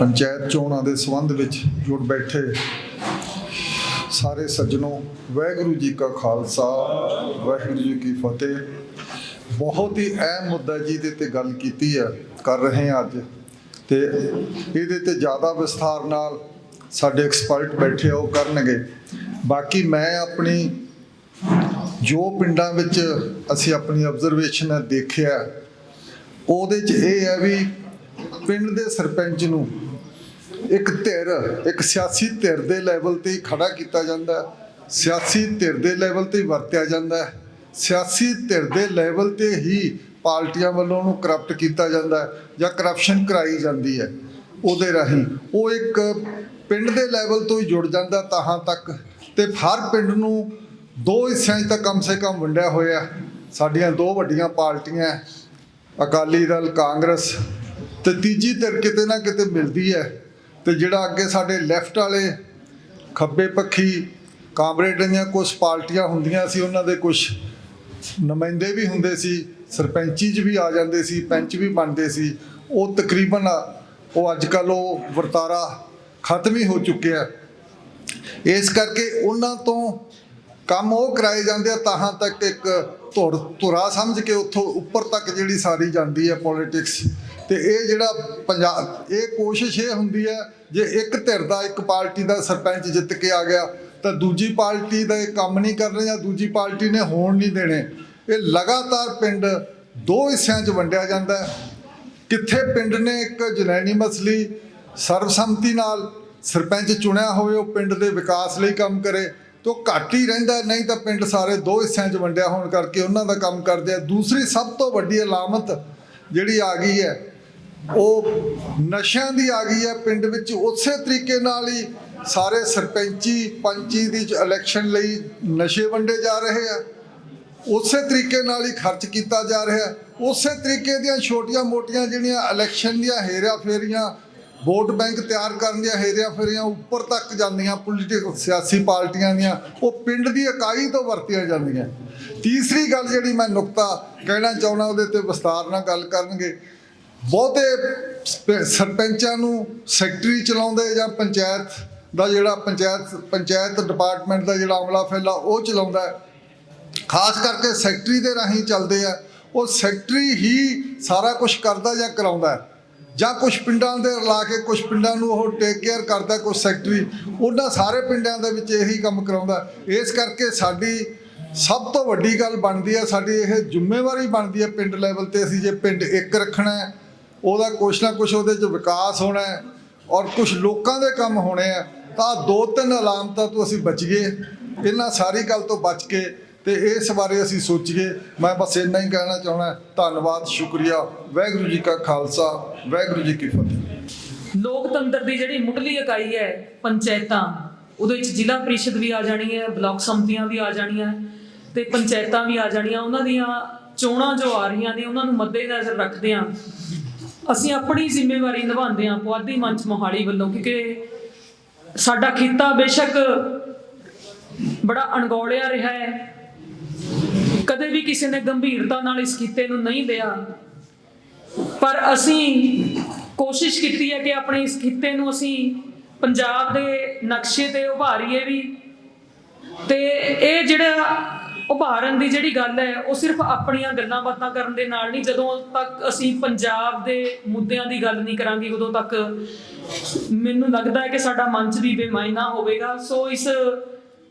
ਪੰਚਾਇਤ ਚੋਣਾਂ ਦੇ ਸੰਬੰਧ ਵਿੱਚ ਜੁੜ ਬੈਠੇ ਸਾਰੇ ਸੱਜਣੋ, ਵਾਹਿਗੁਰੂ ਜੀ ਕਾ ਖਾਲਸਾ, ਵਾਹਿਗੁਰੂ ਜੀ ਕੀ ਫਤਿਹ। ਬਹੁਤ ਹੀ ਅਹਿਮ ਮੁੱਦਾ ਜੀ ਦੇ ਤੇ ਗੱਲ ਕੀਤੀ ਹੈ, ਕਰ ਰਹੇ ਹਾਂ ਅੱਜ। ਤੇ ਇਹਦੇ ਤੇ ਜ਼ਿਆਦਾ ਵਿਸਥਾਰ ਨਾਲ ਸਾਡੇ ਐਕਸਪਰਟ ਬੈਠੇ ਆ, ਉਹ ਕਰਨਗੇ। ਬਾਕੀ ਮੈਂ ਆਪਣੀ ਜੋ ਪਿੰਡਾਂ ਵਿੱਚ ਅਸੀਂ ਆਪਣੀ ਆਬਜ਼ਰਵੇਸ਼ਨ ਦੇਖਿਆ, ਉਹਦੇ 'ਚ ਇਹ ਹੈ ਵੀ ਪਿੰਡ ਦੇ ਸਰਪੰਚ ਨੂੰ ਇੱਕ ਧਿਰ, ਇੱਕ ਸਿਆਸੀ ਧਿਰ ਦੇ ਲੈਵਲ ਤੇ ਹੀ ਖੜਾ ਕੀਤਾ ਜਾਂਦਾ ਸਿਆਸੀ ਧਿਰ ਦੇ ਲੈਵਲ ਤੇ ਵਰਤਿਆ ਜਾਂਦਾ ਸਿਆਸੀ ਧਿਰ ਦੇ ਲੈਵਲ ਤੇ ਹੀ ਪਾਰਟੀਆਂ ਵੱਲੋਂ ਉਹਨੂੰ ਕਰਪਟ ਕੀਤਾ ਜਾਂਦਾ ਜਾਂ ਕਰਪਸ਼ਨ ਕਰਾਈ ਜਾਂਦੀ ਹੈ। ਉਹਦੇ ਰਾਹੀਂ ਉਹ ਇੱਕ ਪਿੰਡ ਦੇ ਲੈਵਲ ਤੋਂ ਹੀ ਜੁੜ ਜਾਂਦਾ ਤਾਹਾਂ ਤੱਕ ਤੇ ਹਰ ਪਿੰਡ ਨੂੰ ਦੋ ਹਿੱਸਿਆਂ 'ਚ ਤਾਂ ਕਮ ਸੇ ਕਮ ਵੰਡਿਆ ਹੋਇਆ ਸਾਡੀਆਂ ਦੋ ਵੱਡੀਆਂ ਪਾਰਟੀਆਂ ਅਕਾਲੀ ਦਲ, ਕਾਂਗਰਸ ਤੇ ਤੀਜੀ ਧਿਰ ਕਿਤੇ ਨਾ ਕਿਤੇ ਮਿਲਦੀ ਹੈ। ਤੇ ਜਿਹੜਾ ਅੱਗੇ ਸਾਡੇ ਲੈਫਟ ਵਾਲੇ ਖੱਬੇ ਪੱਖੀ ਕਾਮਰੇਡ ਦੀਆਂ ਕੁਝ ਪਾਰਟੀਆਂ ਹੁੰਦੀਆਂ ਸੀ, ਉਹਨਾਂ ਦੇ ਕੁਝ ਨੁਮਾਇੰਦੇ ਵੀ ਹੁੰਦੇ ਸੀ, ਸਰਪੰਚੀ 'ਚ ਵੀ ਆ ਜਾਂਦੇ ਸੀ, ਪੰਚ ਵੀ ਬਣਦੇ ਸੀ, ਉਹ ਤਕਰੀਬਨ ਉਹ ਅੱਜ ਕੱਲ ਉਹ ਵਰਤਾਰਾ ਖਤਮ ਹੀ ਹੋ ਚੁੱਕਿਆ ਇਸ ਕਰਕੇ ਉਹਨਾਂ ਤੋਂ ਕੰਮ ਉਹ ਕਰਾਏ ਜਾਂਦੇ ਆ, ਤਾਹਾਂ ਤੱਕ ਇੱਕ ਧੁਰ ਧੁਰਾ ਸਮਝ ਕੇ ਉੱਥੋਂ ਉੱਪਰ ਤੱਕ ਜਿਹੜੀ ਸਾਰੀ ਜਾਂਦੀ ਹੈ ਪੋਲਿਟਿਕਸ ਤੇ ਇਹ ਜਿਹੜਾ ਪੰਜਾਬ ਇਹ ਕੋਸ਼ਿਸ਼ ਇਹ ਹੁੰਦੀ ਹੈ ਜੇ ਇੱਕ ਧਿਰ ਦਾ, ਇੱਕ ਪਾਰਟੀ ਦਾ ਸਰਪੰਚ ਜਿੱਤ ਕੇ ਆ ਗਿਆ, ਤਾਂ ਦੂਜੀ ਪਾਰਟੀ ਦਾ ਇਹ ਕੰਮ ਨਹੀਂ ਕਰਨੇ ਜਾਂ ਦੂਜੀ ਪਾਰਟੀ ਨੇ ਹੋਣ ਨਹੀਂ ਦੇਣੇ। ਇਹ ਲਗਾਤਾਰ ਪਿੰਡ ਦੋ ਹਿੱਸਿਆਂ 'ਚ ਵੰਡਿਆ ਜਾਂਦਾ ਹੈ। ਕਿੱਥੇ ਪਿੰਡ ਨੇ ਇੱਕ ਜਨੈਣੀ ਮਸਲੀ ਸਰਬਸੰਮਤੀ ਨਾਲ ਸਰਪੰਚ ਚੁਣਿਆ ਹੋਵੇ, ਉਹ ਪਿੰਡ ਦੇ ਵਿਕਾਸ ਲਈ ਕੰਮ ਕਰੇ, ਤੋ ਘੱਟ ਹੀ ਰਹਿੰਦਾ ਨਹੀਂ ਤਾਂ ਪਿੰਡ ਸਾਰੇ ਦੋ ਹਿੱਸਿਆਂ 'ਚ ਵੰਡਿਆ ਹੋਣ ਕਰਕੇ ਉਹਨਾਂ ਦਾ ਕੰਮ ਕਰਦੇ ਆ। ਦੂਸਰੀ ਸਭ ਤੋਂ ਵੱਡੀ ਅਲਾਮਤ ਜਿਹੜੀ ਆ ਗਈ ਹੈ ਉਹ ਨਸ਼ਿਆਂ ਦੀ ਆ ਗਈ ਹੈ ਪਿੰਡ ਵਿੱਚ। ਉਸੇ ਤਰੀਕੇ ਨਾਲ ਹੀ ਸਾਰੇ ਸਰਪੰਚੀ, ਪੰਚੀ ਦੀ ਇਲੈਕਸ਼ਨ ਲਈ ਨਸ਼ੇ ਵੰਡੇ ਜਾ ਰਹੇ ਆ। ਉਸੇ ਤਰੀਕੇ ਨਾਲ ਹੀ ਖਰਚ ਕੀਤਾ ਜਾ ਰਿਹਾ ਉਸੇ ਤਰੀਕੇ ਦੀਆਂ ਛੋਟੀਆਂ-ਮੋਟੀਆਂ ਜਿਹੜੀਆਂ ਇਲੈਕਸ਼ਨ ਦੀਆਂ ਹੇਰਾ ਫੇਰੀਆਂ, ਵੋਟ ਬੈਂਕ ਤਿਆਰ ਕਰਨ ਦੀਆਂ ਹੇਰਾ ਫੇਰੀਆਂ ਉੱਪਰ ਤੱਕ ਜਾਂਦੀਆਂ ਪੋਲੀਟਿਕਲ ਸਿਆਸੀ ਪਾਰਟੀਆਂ ਦੀਆਂ, ਉਹ ਪਿੰਡ ਦੀ ਇਕਾਈ ਤੋਂ ਵਰਤੀਆਂ ਜਾਂਦੀਆਂ। ਤੀਸਰੀ ਗੱਲ ਜਿਹੜੀ ਮੈਂ ਨੁਕਤਾ ਕਹਿਣਾ ਚਾਹੁੰਦਾ, ਉਹਦੇ ਤੇ ਵਿਸਤਾਰ ਨਾਲ ਗੱਲ ਕਰਨਗੇ। ਬਹੁਤੇ ਸਪ- ਸਰਪੰਚਾਂ ਨੂੰ ਸੈਕਟਰੀ ਚਲਾਉਂਦੇ ਜਾਂ ਪੰਚਾਇਤ ਦਾ ਜਿਹੜਾ ਪੰਚਾਇਤ ਪੰਚਾਇਤ ਡਿਪਾਰਟਮੈਂਟ ਦਾ ਜਿਹੜਾ ਅਮਲਾ ਫੈਲਾ ਉਹ ਚਲਾਉਂਦਾ ਖਾਸ ਕਰਕੇ ਸੈਕਟਰੀ ਦੇ ਰਾਹੀਂ ਚੱਲਦੇ ਆ। ਉਹ ਸੈਕਟਰੀ ਹੀ ਸਾਰਾ ਕੁਝ ਕਰਦਾ ਜਾਂ ਕਰਾਉਂਦਾ ਜਾਂ ਕੁਝ ਪਿੰਡਾਂ ਦੇ ਰਲਾ ਕੇ ਕੁਝ ਪਿੰਡਾਂ ਨੂੰ ਉਹ ਟੇਕ ਕੇਅਰ ਕਰਦਾ ਕੁਝ ਸੈਕਟਰੀ, ਉਹਨਾਂ ਸਾਰੇ ਪਿੰਡਾਂ ਦੇ ਵਿੱਚ ਇਹੀ ਕੰਮ ਕਰਾਉਂਦਾ ਇਸ ਕਰਕੇ ਸਾਡੀ ਸਭ ਤੋਂ ਵੱਡੀ ਗੱਲ ਬਣਦੀ ਹੈ, ਸਾਡੀ ਇਹ ਜ਼ਿੰਮੇਵਾਰੀ ਬਣਦੀ ਹੈ ਪਿੰਡ ਲੈਵਲ ਤੇ ਅਸੀਂ ਜੇ ਪਿੰਡ ਇੱਕ ਰੱਖਣਾ ਹੈ ਉਹਦਾ ਕੁਛ ਨਾ ਕੁਛ ਉਹਦੇ 'ਚ ਵਿਕਾਸ ਹੋਣਾ ਹੈ ਔਰ ਕੁਝ ਲੋਕਾਂ ਦੇ ਕੰਮ ਹੋਣੇ ਆ, ਤਾਂ ਦੋ ਤਿੰਨ ਅਲਾਮਤਾਂ ਤੋਂ ਅਸੀਂ ਬਚ ਗਏ। ਇਹਨਾਂ ਸਾਰੀ ਗੱਲ ਤੋਂ ਬਚ ਕੇ ਤੇ ਇਸ ਬਾਰੇ ਅਸੀਂ ਸੋਚੀਏ। ਮੈਂ ਬਸ ਇੰਨਾ ਹੀ ਕਹਿਣਾ ਚਾਹੁੰਦਾ ਧੰਨਵਾਦ, ਸ਼ੁਕਰੀਆ। ਵਾਹਿਗੁਰੂ ਜੀ ਕਾ ਖਾਲਸਾ, ਵਾਹਿਗੁਰੂ ਜੀ ਕੀ ਫਤਿਹ। ਲੋਕਤੰਤਰ ਦੀ ਜਿਹੜੀ ਮੁੱਢਲੀ ਇਕਾਈ ਹੈ ਪੰਚਾਇਤਾਂ, ਉਹਦੇ ਵਿੱਚ ਜ਼ਿਲ੍ਹਾ ਪ੍ਰੀਸ਼ਦ ਵੀ ਆ ਜਾਣੀ ਹੈ, ਬਲਾਕ ਸੰਮਤੀਆਂ ਵੀ ਆ ਜਾਣੀਆਂ ਤੇ ਪੰਚਾਇਤਾਂ ਵੀ ਆ ਜਾਣੀਆਂ। ਉਹਨਾਂ ਦੀਆਂ ਚੋਣਾਂ ਜੋ ਆ ਰਹੀਆਂ ਨੇ, ਉਹਨਾਂ ਨੂੰ ਮੱਦੇਨਜ਼ਰ ਰੱਖਦੇ ਹਾਂ ਅਸੀਂ ਆਪਣੀ ਜ਼ਿੰਮੇਵਾਰੀ ਨਿਭਾਉਂਦੇ ਹਾਂ ਪੁਆਧੀ ਮੰਚ ਮੋਹਾਲੀ ਵੱਲੋਂ, ਕਿਉਂਕਿ ਸਾਡਾ ਖਿੱਤਾ ਬੇਸ਼ੱਕ ਬੜਾ ਅਣਗੌਲਿਆ ਰਿਹਾ ਹੈ। ਕਦੇ ਵੀ ਕਿਸੇ ਨੇ ਗੰਭੀਰਤਾ ਨਾਲ ਇਸ ਖਿੱਤੇ ਨੂੰ ਨਹੀਂ ਲਿਆ ਪਰ ਅਸੀਂ ਕੋਸ਼ਿਸ਼ ਕੀਤੀ ਹੈ ਕਿ ਆਪਣੇ ਇਸ ਖਿੱਤੇ ਨੂੰ ਅਸੀਂ ਪੰਜਾਬ ਦੇ ਨਕਸ਼ੇ ਤੇ ਉਭਾਰੀਏ ਵੀ। ਤੇ ਇਹ ਜਿਹੜਾ ਉਭਾਰਨ ਦੀ ਜਿਹੜੀ ਗੱਲ ਹੈ, ਉਹ ਸਿਰਫ ਆਪਣੀਆਂ ਗੱਲਾਂ ਬਾਤਾਂ ਕਰਨ ਦੇ ਨਾਲ ਨਹੀਂ, ਜਦੋਂ ਤੱਕ ਅਸੀਂ ਪੰਜਾਬ ਦੇ ਮੁੱਦਿਆਂ ਦੀ ਗੱਲ ਨਹੀਂ ਕਰਾਂਗੇ, ਉਦੋਂ ਤੱਕ ਮੈਨੂੰ ਲੱਗਦਾ ਹੈ ਕਿ ਸਾਡਾ ਮੰਚ ਵੀ ਬੇਮਾਇਨਾ ਹੋਵੇਗਾ। ਸੋ ਇਸ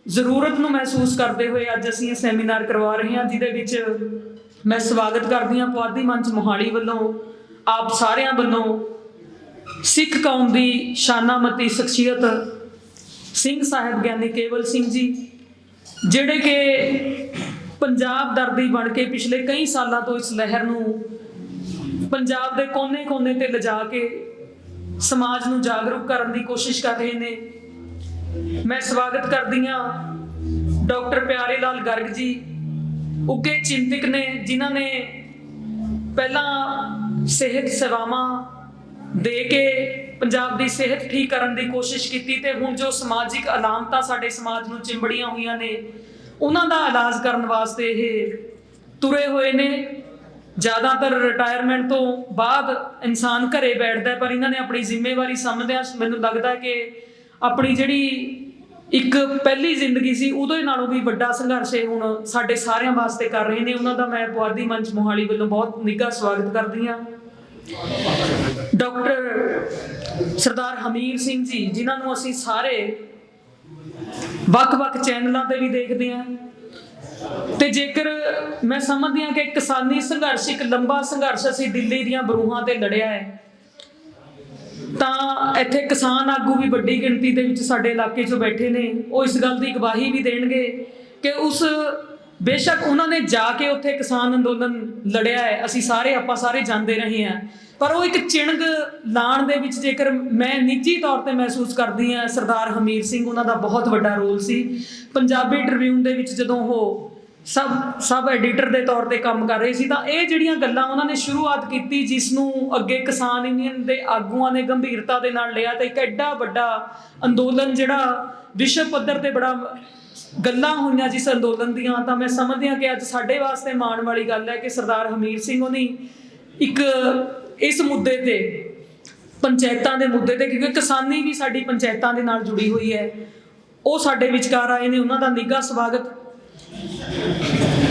ਜ਼ਰੂਰਤ ਨੂੰ ਮਹਿਸੂਸ ਕਰਦੇ ਹੋਏ ਅੱਜ ਅਸੀਂ ਇਹ ਸੈਮੀਨਾਰ ਕਰਵਾ ਰਹੇ ਹਾਂ, ਜਿਹਦੇ ਵਿੱਚ ਮੈਂ ਸਵਾਗਤ ਕਰਦੀ ਹਾਂ ਪੁਆਧੀ ਮੰਚ ਮੋਹਾਲੀ ਵੱਲੋਂ, ਆਪ ਸਾਰਿਆਂ ਵੱਲੋਂ ਸਿੱਖ ਕੌਮ ਦੀ ਸ਼ਾਨਾਮਤੀ ਸ਼ਖਸੀਅਤ ਸਿੰਘ ਸਾਹਿਬ ਗਿਆਨੀ ਕੇਵਲ ਸਿੰਘ ਜੀ ਜਿਹੜੇ ਕਿ ਪੰਜਾਬ ਦਰਦੀ ਬਣ ਕੇ ਪਿਛਲੇ ਕਈ ਸਾਲਾਂ ਤੋਂ ਇਸ ਲਹਿਰ ਨੂੰ ਪੰਜਾਬ ਦੇ ਕੋਨੇ-ਕੋਨੇ ਤੇ ਲਿਜਾ ਕੇ ਸਮਾਜ ਨੂੰ ਜਾਗਰੂਕ ਕਰਨ ਦੀ ਕੋਸ਼ਿਸ਼ ਕਰ ਰਹੇ ਨੇ। ਮੈਂ ਸਵਾਗਤ ਕਰਦੀ ਹਾਂ ਡਾਕਟਰ ਪਿਆਰੇ ਲਾਲ ਗਰਗ ਜੀ ਉੱਗੇ ਚਿੰਤਕ ਨੇ, ਜਿਨ੍ਹਾਂ ਨੇ ਪਹਿਲਾਂ ਸਿਹਤ ਸੇਵਾਵਾਂ ਦੇ ਕੇ ਪੰਜਾਬ ਦੀ ਸਿਹਤ ਠੀਕ ਕਰਨ ਦੀ ਕੋਸ਼ਿਸ਼ ਕੀਤੀ ਤੇ ਹੁਣ ਜੋ ਸਮਾਜਿਕ ਅਲਾਮਤਾਂ ਸਾਡੇ ਸਮਾਜ ਨੂੰ ਚਿੰਬੜੀਆਂ ਹੋਈਆਂ ਨੇ, ਉਹਨਾਂ ਦਾ ਇਲਾਜ ਕਰਨ ਵਾਸਤੇ ਇਹ ਤੁਰੇ ਹੋਏ ਨੇ। ਜ਼ਿਆਦਾਤਰ ਰਿਟਾਇਰਮੈਂਟ ਤੋਂ ਬਾਅਦ ਇਨਸਾਨ ਘਰੇ ਬੈਠਦਾ ਪਰ ਇਹਨਾਂ ਨੇ ਆਪਣੀ ਜ਼ਿੰਮੇਵਾਰੀ ਸਮਝਦਿਆਂ ਮੈਨੂੰ ਲੱਗਦਾ ਕਿ ਆਪਣੀ ਜਿਹੜੀ ਇੱਕ ਪਹਿਲੀ ਜ਼ਿੰਦਗੀ ਸੀ ਉਹਦੇ ਨਾਲੋਂ ਵੀ ਵੱਡਾ ਸੰਘਰਸ਼ ਇਹ ਹੁਣ ਸਾਡੇ ਸਾਰਿਆਂ ਵਾਸਤੇ ਕਰ ਰਹੇ ਨੇ। ਉਹਨਾਂ ਦਾ ਮੈਂ ਪੁਆਧੀ ਮੰਚ ਮੋਹਾਲੀ ਵੱਲੋਂ ਬਹੁਤ ਨਿੱਘਾ ਸਵਾਗਤ ਕਰਦੀ ਹਾਂ। ਡਾਕਟਰ ਸਰਦਾਰ ਹਮੀਰ ਸਿੰਘ ਜੀ, ਜਿਨ੍ਹਾਂ ਨੂੰ ਅਸੀਂ ਸਾਰੇ ਵੱਖ-ਵੱਖ ਚੈਨਲਾਂ ਤੇ ਵੀ ਦੇਖਦੇ ਹਾਂ। ਤੇ ਜੇਕਰ ਮੈਂ ਸਮਝਦੀ ਹਾਂ ਕਿ ਕਿਸਾਨੀ ਸੰਘਰਸ਼ ਇੱਕ ਲੰਬਾ ਸੰਘਰਸ਼ ਅਸੀਂ ਦਿੱਲੀ ਦੀਆਂ ਬਰੂਹਾਂ ਤੇ ਲੜਿਆ ਹੈ, ਤਾਂ ਇੱਥੇ ਕਿਸਾਨ ਆਗੂ ਵੀ ਵੱਡੀ ਗਿਣਤੀ ਦੇ ਵਿੱਚ ਸਾਡੇ ਇਲਾਕੇ 'ਚੋਂ ਬੈਠੇ ਨੇ। ਉਹ ਇਸ ਗੱਲ ਦੀ ਗਵਾਹੀ ਵੀ ਦੇਣਗੇ ਕਿ ਉਸ ਬੇਸ਼ੱਕ ਉਹਨਾਂ ਨੇ ਜਾ ਕੇ ਉੱਥੇ ਕਿਸਾਨ ਅੰਦੋਲਨ ਲੜਿਆ ਹੈ। ਅਸੀਂ ਸਾਰੇ, ਆਪਾਂ ਸਾਰੇ ਜਾਂਦੇ ਰਹੇ ਹਾਂ। ਪਰ ਉਹ ਇੱਕ ਚਿਣਗ ਲਾਣ ਦੇ ਵਿੱਚ ਜੇਕਰ ਮੈਂ ਨਿੱਜੀ ਤੌਰ ਤੇ ਮਹਿਸੂਸ ਕਰਦੀ ਹਾਂ, ਸਰਦਾਰ ਹਮੀਰ ਸਿੰਘ ਉਹਨਾਂ ਦਾ ਬਹੁਤ ਵੱਡਾ ਰੋਲ ਸੀ। ਪੰਜਾਬੀ ਟ੍ਰਿਬਿਊਨ ਦੇ ਵਿੱਚ ਜਦੋਂ ਉਹ ਸਭ ਸਭ ਐਡੀਟਰ ਦੇ ਤੌਰ ਤੇ ਕੰਮ ਕਰ ਰਹੇ ਸੀ, ਤਾਂ ਇਹ ਜਿਹੜੀਆਂ ਗੱਲਾਂ ਉਹਨਾਂ ਨੇ ਸ਼ੁਰੂਆਤ ਕੀਤੀ, ਜਿਸ ਨੂੰ ਅੱਗੇ ਕਿਸਾਨ ਯੂਨੀਅਨ ਦੇ ਆਗੂਆਂ ਨੇ ਗੰਭੀਰਤਾ ਦੇ ਨਾਲ ਲਿਆ, ਤਾਂ ਇੱਕ ਐਡਾ ਵੱਡਾ ਅੰਦੋਲਨ ਜਿਹੜਾ ਵਿਸ਼ਵ ਪੱਧਰ ਤੇ ਬੜਾ ਗੱਲਾਂ ਹੋਈਆਂ ਜਿਸ ਅੰਦੋਲਨ ਦੀਆਂ, ਤਾਂ ਮੈਂ ਸਮਝਦੀ ਹਾਂ ਕਿ ਅੱਜ ਸਾਡੇ ਵਾਸਤੇ ਮਾਣ ਵਾਲੀ ਗੱਲ ਹੈ ਕਿ ਸਰਦਾਰ ਹਮੀਰ ਸਿੰਘ ਉਹਨੀ ਇੱਕ ਇਸ ਮੁੱਦੇ ਤੇ, ਪੰਚਾਇਤਾਂ ਦੇ ਮੁੱਦੇ ਤੇ, ਕਿਉਂਕਿ ਕਿਸਾਨੀ ਵੀ ਸਾਡੀ ਪੰਚਾਇਤਾਂ ਦੇ ਨਾਲ ਜੁੜੀ ਹੋਈ ਹੈ। ਉਹ ਸਾਡੇ ਵਿਚਕਾਰ ਆਏ ਨੇ, ਉਹਨਾਂ ਦਾ ਨਿੱਘਾ ਸਵਾਗਤ।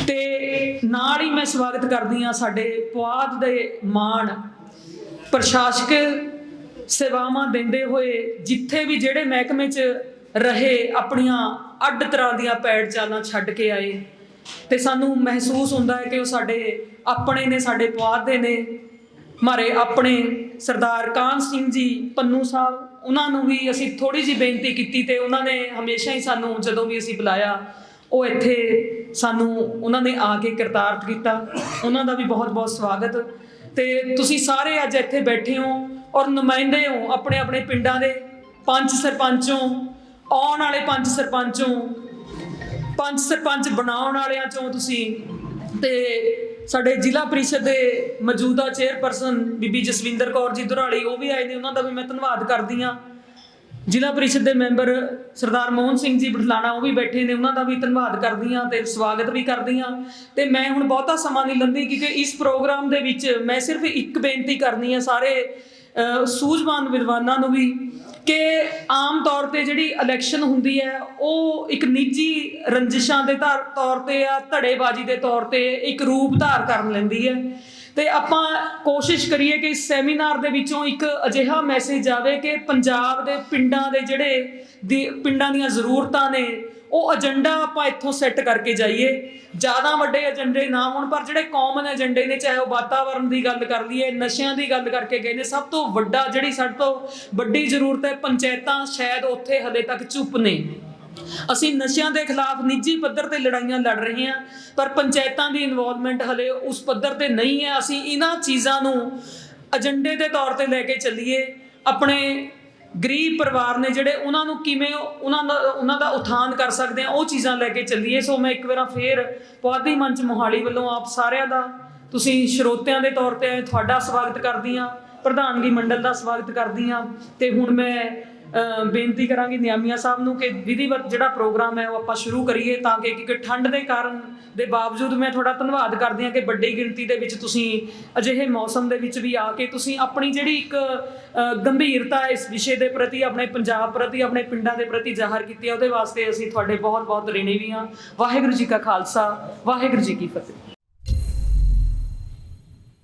ਤੇ ਨਾਲ ਹੀ ਮੈਂ ਸਵਾਗਤ ਕਰਦੀ ਹਾਂ ਸਾਡੇ ਪੁਆਧ ਦੇ ਮਾਣ ਪ੍ਰਸ਼ਾਸਕ ਸੇਵਾਵਾਂ ਦਿੰਦੇ ਹੋਏ, ਜਿੱਥੇ ਵੀ ਜਿਹੜੇ ਮਹਿਕਮੇ 'ਚ ਰਹੇ, ਆਪਣੀਆਂ ਅੱਡ ਤਰ੍ਹਾਂ ਦੀਆਂ ਪੈੜ ਚਾਲਾਂ ਛੱਡ ਕੇ ਆਏ। ਤੇ ਸਾਨੂੰ ਮਹਿਸੂਸ ਹੁੰਦਾ ਹੈ ਕਿ ਉਹ ਸਾਡੇ ਆਪਣੇ ਨੇ, ਸਾਡੇ ਪੁਆਧ ਦੇ ਨੇ। ਮਾਰੇ ਆਪਣੇ ਸਰਦਾਰ ਕਾਨ ਸਿੰਘ ਜੀ, ਪੰਨੂ ਸਾਹਿਬ, ਉਹਨਾਂ ਨੂੰ ਵੀ ਅਸੀਂ ਥੋੜੀ ਜਿਹੀ ਬੇਨਤੀ ਕੀਤੀ ਤੇ ਉਹਨਾਂ ਨੇ ਹਮੇਸ਼ਾ ਹੀ ਸਾਨੂੰ ਜਦੋਂ ਵੀ ਅਸੀਂ ਬੁਲਾਇਆ, ਉਹ ਇੱਥੇ ਸਾਨੂੰ ਉਹਨਾਂ ਨੇ ਆ ਕੇ ਕਰਤਾਰਤ ਕੀਤਾ। ਉਹਨਾਂ ਦਾ ਵੀ ਬਹੁਤ-ਬਹੁਤ ਸਵਾਗਤ। ਤੇ ਤੁਸੀਂ ਸਾਰੇ ਅੱਜ ਇੱਥੇ ਬੈਠੇ ਹੋ ਔਰ ਨੁਮਾਇੰਦੇ ਹੋ ਆਪਣੇ ਆਪਣੇ ਪਿੰਡਾਂ ਦੇ ਪੰਜ ਸਰਪੰਚੋਂ, ਆਉਣ ਵਾਲੇ ਪੰਜ ਸਰਪੰਚੋਂ, ਪੰਜ ਸਰਪੰਚ ਬਣਾਉਣ ਵਾਲਿਆਂ ਚੋਂ ਤੁਸੀਂ ਤੇ ਸਾਡੇ ਜ਼ਿਲ੍ਹਾ ਪ੍ਰੀਸ਼ਦ ਦੇ ਮੌਜੂਦਾ ਚੇਅਰਪਰਸਨ ਬੀਬੀ ਜਸਵਿੰਦਰ ਕੌਰ ਜੀ ਦੁਰਾਲੀ, ਉਹ ਵੀ ਆਏ ਨੇ, ਉਹਨਾਂ ਦਾ ਵੀ ਮੈਂ ਧੰਨਵਾਦ ਕਰਦੀ ਹਾਂ। ਜ਼ਿਲ੍ਹਾ ਪ੍ਰੀਸ਼ਦ ਦੇ ਮੈਂਬਰ ਸਰਦਾਰ ਮੋਹਨ ਸਿੰਘ ਜੀ ਬਠਲਾਣਾ, ਉਹ ਵੀ ਬੈਠੇ ਨੇ, ਉਹਨਾਂ ਦਾ ਵੀ ਧੰਨਵਾਦ ਕਰਦੀ ਹਾਂ ਤੇ ਸਵਾਗਤ ਵੀ ਕਰਦੀ ਹਾਂ। ਤੇ ਮੈਂ ਹੁਣ ਬਹੁਤਾ ਸਮਾਂ ਨਹੀਂ ਲੰਦੀ ਕਿਉਂਕਿ ਇਸ ਪ੍ਰੋਗਰਾਮ ਦੇ ਵਿੱਚ ਮੈਂ ਸਿਰਫ ਇੱਕ ਬੇਨਤੀ ਕਰਨੀ ਹੈ ਸਾਰੇ ਸੂਝਵਾਨ ਵਿਦਵਾਨਾਂ ਨੂੰ ਵੀ ਕਿ ਆਮ ਤੌਰ ਤੇ ਜਿਹੜੀ ਇਲੈਕਸ਼ਨ ਹੁੰਦੀ ਹੈ, ਉਹ ਇੱਕ ਨਿੱਜੀ ਰੰਜਿਸ਼ਾਂ ਦੇ ਧਾਰ- ਤੌਰ ਤੇ ਆ ਧੜੇਬਾਜ਼ੀ ਦੇ ਤੌਰ ਤੇ ਇੱਕ ਰੂਪ ਧਾਰ ਕਰਨ ਲੈਂਦੀ ਹੈ। ਤੇ ਆਪਾਂ ਕੋਸ਼ਿਸ਼ ਕਰੀਏ ਕਿ ਇਸ ਸੈਮੀਨਾਰ ਦੇ ਵਿੱਚੋਂ ਇੱਕ ਅਜਿਹਾ ਮੈਸੇਜ ਆਵੇ ਕਿ ਪੰਜਾਬ ਦੇ ਪਿੰਡਾਂ ਦੇ ਜਿਹੜੇ ਦੀ ਪਿੰਡਾਂ ਦੀਆਂ ਜ਼ਰੂਰਤਾਂ ਨੇ, ਉਹ ਏਜੰਡਾ ਆਪਾਂ ਇੱਥੋਂ ਸੈੱਟ ਕਰਕੇ ਜਾਈਏ। ਜ਼ਿਆਦਾ ਵੱਡੇ ਏਜੰਡੇ ਨਾ ਹੋਣ, ਪਰ ਜਿਹੜੇ ਕਾਮਨ ਏਜੰਡੇ ਨੇ, ਚਾਹੇ ਉਹ ਵਾਤਾਵਰਣ ਦੀ ਗੱਲ ਕਰ ਲਈਏ, ਨਸ਼ਿਆਂ ਦੀ ਗੱਲ ਕਰਕੇ ਗਏ ਨੇ, ਸਭ ਤੋਂ ਵੱਡਾ ਜਿਹੜੀ ਸਭ ਤੋਂ ਵੱਡੀ ਜ਼ਰੂਰਤ ਹੈ, ਪੰਚਾਇਤਾਂ ਸ਼ਾਇਦ ਉੱਥੇ ਹਲੇ ਤੱਕ ਚੁੱਪ ਨੇ। ਅਸੀਂ ਨਸ਼ਿਆਂ ਦੇ ਖਿਲਾਫ ਨਿੱਜੀ ਪੱਧਰ ਤੇ ਲੜਾਈਆਂ ਲੜ ਰਹੇ ਹਾਂ, ਪਰ ਪੰਚਾਇਤਾਂ ਦੀ ਇਨਵੋਲਵਮੈਂਟ ਹਲੇ ਉਸ ਪੱਧਰ ਤੇ ਨਹੀਂ ਹੈ। ਅਸੀਂ ਇਹਨਾਂ ਚੀਜ਼ਾਂ ਨੂੰ ਏਜੰਡੇ ਦੇ ਤੌਰ ਤੇ ਲੈ ਕੇ ਚੱਲੀਏ। ਆਪਣੇ ਗਰੀਬ ਪਰਿਵਾਰ ਨੇ ਜਿਹੜੇ ਉਹਨਾਂ ਨੂੰ ਕਿਵੇਂ ਉਹਨਾਂ ਦਾ ਉਹਨਾਂ ਦਾ ਉਥਾਨ ਕਰ ਸਕਦੇ ਆ ਉਹ ਚੀਜ਼ਾਂ ਲੈ ਕੇ ਚੱਲੀਏ। ਸੋ ਮੈਂ ਇੱਕ ਵਾਰ ਫੇਰ ਪੁਆਧੀ ਮੰਚ ਮੋਹਾਲੀ ਵੱਲੋਂ ਆਪ ਸਾਰਿਆਂ ਦਾ, ਤੁਸੀਂ ਸਰੋਤਿਆਂ ਦੇ ਤੌਰ ਤੇ ਤੁਹਾਡਾ ਸਵਾਗਤ ਕਰਦੀ ਆ ਪ੍ਰਧਾਨਗੀ ਮੰਡਲ ਦਾ ਸਵਾਗਤ ਕਰਦੀ ਆ ਤੇ ਹੁਣ ਮੈਂ ਬੇਨਤੀ ਕਰਾਂਗੀ ਨਿਆਮੀਆਂ ਸਾਹਿਬ ਨੂੰ ਕਿ ਵਿਧੀਵਤ ਜਿਹੜਾ ਪ੍ਰੋਗਰਾਮ ਹੈ ਉਹ ਆਪਾਂ ਸ਼ੁਰੂ ਕਰੀਏ ਤਾਂ ਕਿ ਕਿਉਂਕਿ ਠੰਡ ਦੇ ਕਾਰਨ ਦੇ ਬਾਵਜੂਦ ਮੈਂ ਤੁਹਾਡਾ ਧੰਨਵਾਦ ਕਰਦੀ ਹਾਂ ਕਿ ਵੱਡੀ ਗਿਣਤੀ ਦੇ ਵਿੱਚ ਤੁਸੀਂ ਅਜਿਹੇ ਮੌਸਮ ਦੇ ਵਿੱਚ ਵੀ ਆ ਕੇ ਤੁਸੀਂ ਆਪਣੀ ਜਿਹੜੀ ਇੱਕ ਗੰਭੀਰਤਾ ਇਸ ਵਿਸ਼ੇ ਦੇ ਪ੍ਰਤੀ, ਆਪਣੇ ਪੰਜਾਬ ਪ੍ਰਤੀ, ਆਪਣੇ ਪਿੰਡਾਂ ਦੇ ਪ੍ਰਤੀ ਜ਼ਾਹਰ ਕੀਤੀ ਹੈ, ਉਹਦੇ ਵਾਸਤੇ ਅਸੀਂ ਤੁਹਾਡੇ ਬਹੁਤ ਬਹੁਤ ਰਿਣੀ ਵੀ ਹਾਂ। ਵਾਹਿਗੁਰੂ ਜੀ ਕਾ ਖਾਲਸਾ, ਵਾਹਿਗੁਰੂ ਜੀ ਕੀ ਫਤਿਹ।